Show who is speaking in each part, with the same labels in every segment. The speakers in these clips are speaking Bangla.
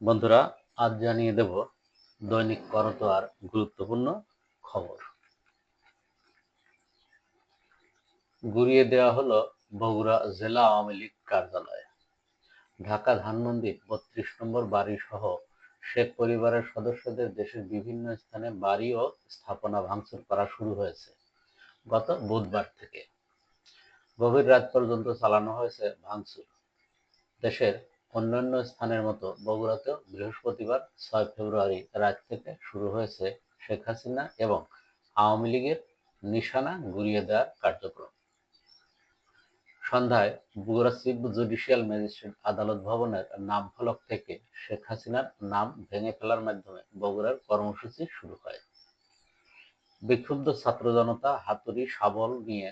Speaker 1: বন্ধুরা, আজ জানিয়ে দেব দৈনিক করতোয়ার গুরুত্বপূর্ণ খবর। গুড়িয়ে দেওয়া হলো বগুড়া জেলা আওয়ামী লীগ কার্যালয়। ঢাকা ধানমন্দির বত্রিশ নম্বর বাড়ি সহ শেখ পরিবারের সদস্যদের দেশের বিভিন্ন স্থানে বাড়ি ও স্থাপনা ভাঙচুর করা শুরু হয়েছে গত বুধবার থেকে। গভীর রাত পর্যন্ত চালানো হয়েছে ভাঙচুর। দেশের অন্যান্য স্থানের মতো বগুড়াতেও বৃহস্পতিবার ছয় ফেব্রুয়ারি রাত থেকে শুরু হয়েছে শেখ হাসিনা এবং আওয়ামী লীগের নিশানা গুড়িয়ে দেওয়ার কার্যক্রম। সন্ধ্যায় বগুড়া চিফ জুডিশিয়াল ম্যাজিস্ট্রেট আদালত ভবনের নাম ফলক থেকে শেখ হাসিনার নাম ভেঙে ফেলার মাধ্যমে বগুড়ার কর্মসূচি শুরু হয়। বিক্ষুব্ধ ছাত্র জনতা হাতুড়ি শাবল নিয়ে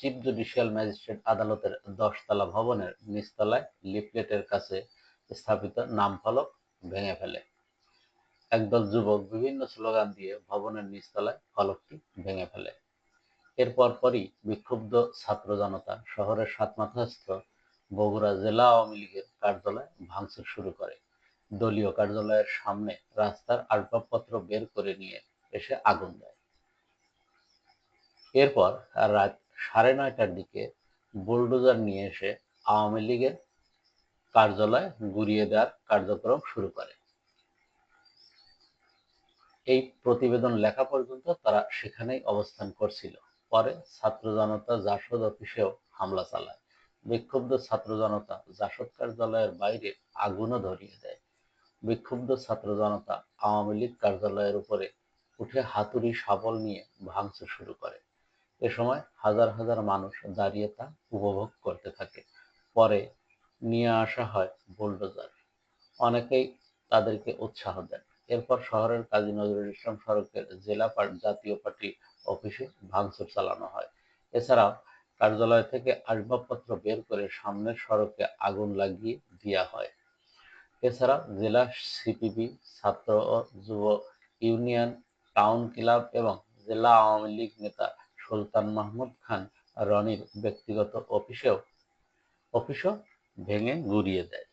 Speaker 1: চিফ জুডিশিয়াল ম্যাজিস্ট্রেট আদালতের দশতলা ভবনের নিচতলায় লিফলেটের কাছে স্থাপিত নাম ফলক ভেঙে ফেলে। একদল যুবক বিভিন্ন স্লোগান দিয়ে ভবনের নিচতলায় ফলকটি ভেঙে ফেলে। এরপর পরই বিক্ষুব্ধ ছাত্র জনতা শহরের সাতমাথাস্থ বগুড়া জেলা আওয়ামী লীগের কার্যালয় ভাঙচুর শুরু করে। দলীয় কার্যালয়ের সামনে রাস্তার আসবাবপত্র বের করে নিয়ে এসে আগুন দেয়। এরপর রাত সাড়ে নয়টার দিকে বুলডোজার নিয়ে এসে আওয়ামী লীগের কার্যালয় গুড়িয়ে দেওয়ার কার্যক্রম শুরু করে। এই প্রতিবেদন লেখা পর্যন্ত তারা সেখানেই অবস্থান করছিল। পরে ছাত্র জনতা জাসদ অফিসেও হামলা চালায়। বিক্ষুব্ধ ছাত্র জনতা জাসদ কার্যালয়ের বাইরে আগুনও ধরিয়ে দেয়। বিক্ষুব্ধ ছাত্র জনতা আওয়ামী লীগ কার্যালয়ের উপরে উঠে হাতুড়ি শাবল নিয়ে ভাঙচুর শুরু করে। এ সময় হাজার হাজার মানুষ দাঁড়িয়ে তা উপভোগ করতে থাকে। পরে নিয়ে আসা হয় বুলডোজার। অনেকেই তাদেরকে উৎসাহ দেন। এরপর শহরের কাজী নজরুল ইসলাম সড়কের জেলা জাতীয় পার্টি অফিসে ভাঙচুর চালানো হয়। এছাড়াও কার্যালয় থেকে আসবাবপত্র বের করে সামনের সড়কে আগুন লাগিয়ে দেওয়া হয়। এছাড়া জেলা সিপিবি, ছাত্র ও যুব ইউনিয়ন, টাউন ক্লাব এবং জেলা আওয়ামী লীগ নেতা সুলতান মাহমুদ খান রনির ব্যক্তিগত অফিসেও অফিসও ভেঙে গুড়িয়ে দেয়।